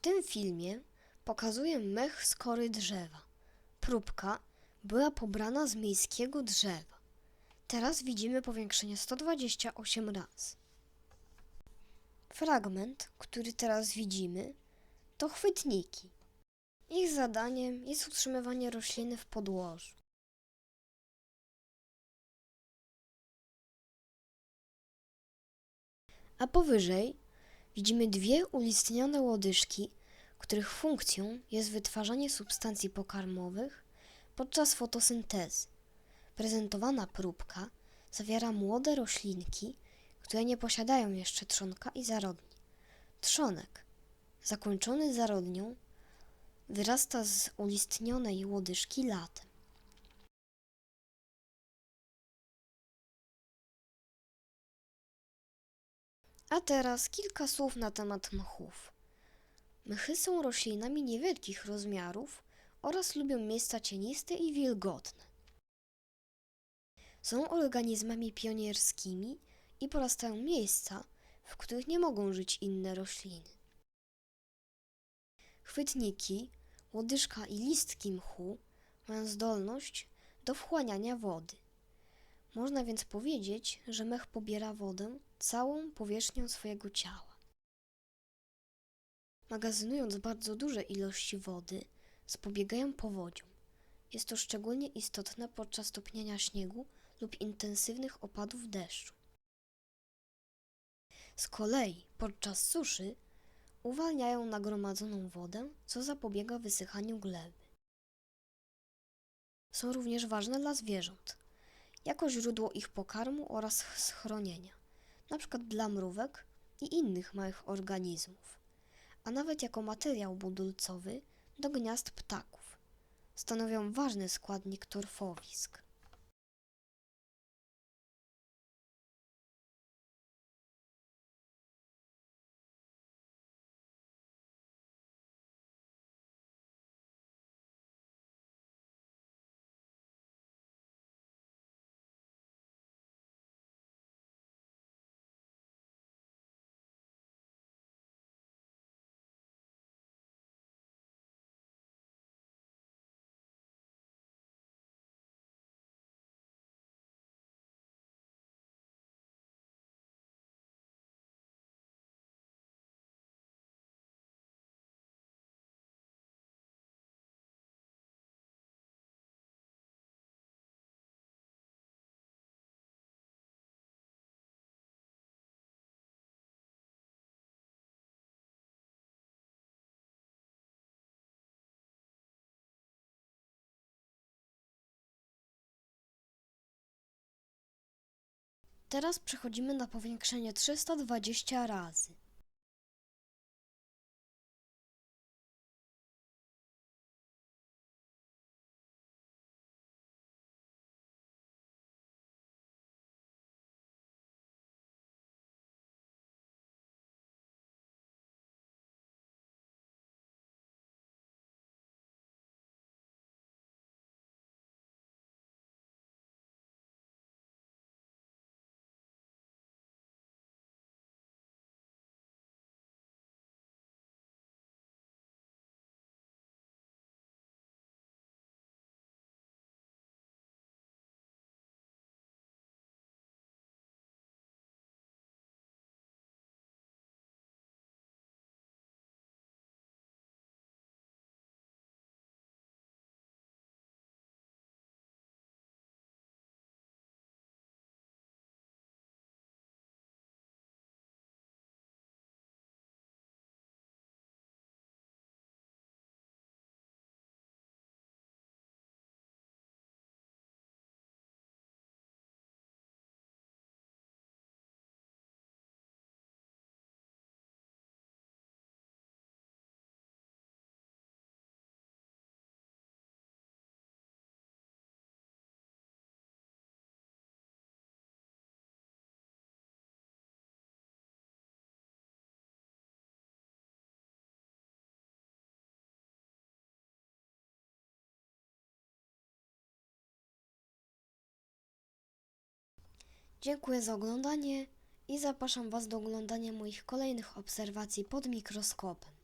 tym filmie pokazuję mech z kory drzewa. Próbka była pobrana z miejskiego drzewa. Teraz widzimy powiększenie 128 razy. Fragment, który teraz widzimy, to chwytniki. Ich zadaniem jest utrzymywanie rośliny w podłożu. A powyżej widzimy dwie ulistnione łodyżki, których funkcją jest wytwarzanie substancji pokarmowych podczas fotosyntezy. Prezentowana próbka zawiera młode roślinki, które nie posiadają jeszcze trzonka i zarodni. Trzonek, zakończony zarodnią, wyrasta z ulistnionej łodyżki latem. A teraz kilka słów na temat mchów. Mchy są roślinami niewielkich rozmiarów oraz lubią miejsca cieniste i wilgotne. Są organizmami pionierskimi i porastają miejsca, w których nie mogą żyć inne rośliny. Chwytniki, łodyżka i listki mchu mają zdolność do wchłaniania wody. Można więc powiedzieć, że mech pobiera wodę całą powierzchnią swojego ciała. Magazynując bardzo duże ilości wody, zapobiegają powodziom. Jest to szczególnie istotne podczas topnienia śniegu lub intensywnych opadów deszczu. Z kolei podczas suszy uwalniają nagromadzoną wodę, co zapobiega wysychaniu gleby. Są również ważne dla zwierząt, jako źródło ich pokarmu oraz schronienia, np. dla mrówek i innych małych organizmów, a nawet jako materiał budulcowy do gniazd ptaków. Stanowią ważny składnik torfowisk. Teraz przechodzimy na powiększenie 320 razy. Dziękuję za oglądanie i zapraszam Was do oglądania moich kolejnych obserwacji pod mikroskopem.